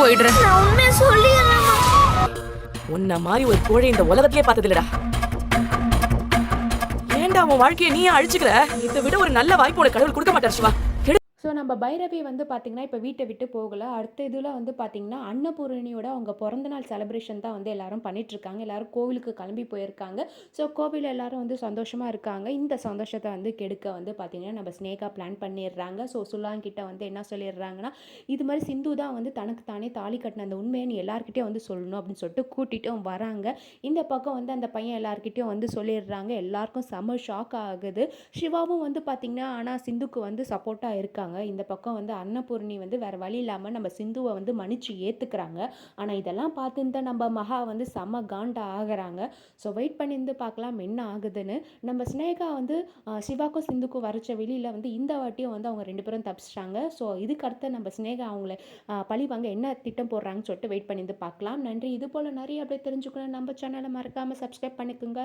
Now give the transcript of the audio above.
போயிடுறேன். உன்ன மாதிரி ஒரு கோழை இந்த உலகத்திலே பார்த்தது இல்லடா ஏன்டா உன் வாழ்க்கையை நீயே அழிச்சுக்கிற? இதை விட ஒரு நல்ல வாய்ப்பு உனக்கு கடவுள் கொடுக்க மாட்டார் சிவா. ஸோ நம்ம பைரவி வந்து பார்த்திங்கன்னா இப்போ வீட்டை விட்டு போகலை. அடுத்த இதில் வந்து பார்த்திங்கன்னா அன்னபூரணியோட அவங்க பிறந்தநாள் செலிப்ரேஷன் தான் வந்து எல்லாரும் பண்ணிகிட்ருக்காங்க எல்லோரும் கோவிலுக்கு கிளம்பி போயிருக்காங்க. ஸோ கோவில் எல்லோரும் வந்து சந்தோஷமாக இருக்காங்க. இந்த சந்தோஷத்தை வந்து கெடுக்க வந்து பார்த்திங்கன்னா நம்ம ஸ்னேகா பிளான் பண்ணிடுறாங்க. ஸோ சுல்லாங்கிட்ட வந்து என்ன சொல்லிடுறாங்கன்னா இது மாதிரி சிந்து தான் வந்து தனக்கு தானே தாலி கட்டின அந்த உண்மையை நீ எல்லாருக்கிட்டே வந்து சொல்லணும் அப்படின்னு சொல்லிட்டு கூட்டிட்டும் வராங்க. இந்த பக்கம் வந்து அந்த பையன் எல்லார்கிட்டயும் வந்து சொல்லிடுறாங்க. எல்லாருக்கும் செம ஷாக் ஆகுது. சிவாவும் வந்து பார்த்திங்கன்னா ஆனால் சிந்துக்கு வந்து சப்போர்ட்டாக இருக்காங்க. இந்த பக்கம் வந்து அன்னபூர்ணி வந்து வேறு வழி இல்லாமல் நம்ம சிந்துவை வந்து மன்னிச்சு ஏற்றுக்கிறாங்க ஆனால் இதெல்லாம் பார்த்துட்டு நம்ம மகா வந்து செம காண்டா ஆகிறாங்க. ஸோ வெயிட் பண்ணியிருந்து பார்க்கலாம் என்ன ஆகுதுன்னு. நம்ம ஸ்னேகா வந்து சிவாக்கும் சிந்துக்கும் வரைச்ச வெளியில் வந்து இந்த வாட்டியும் வந்து அவங்க ரெண்டு பேரும் தப்பிச்சிட்டாங்க. ஸோ இதுக்கு அடுத்து நம்ம ஸ்னேகா அவங்கள பழிவாங்க என்ன திட்டம் போடுறாங்கன்னு சொல்லிட்டு வெயிட் பண்ணியிருந்து பார்க்கலாம். நன்றி. இது போல் நிறைய அப்படியே தெரிஞ்சுக்கணும் நம்ம சேனலை மறக்காமல் சப்ஸ்கிரைப் பண்ணிக்கோங்க.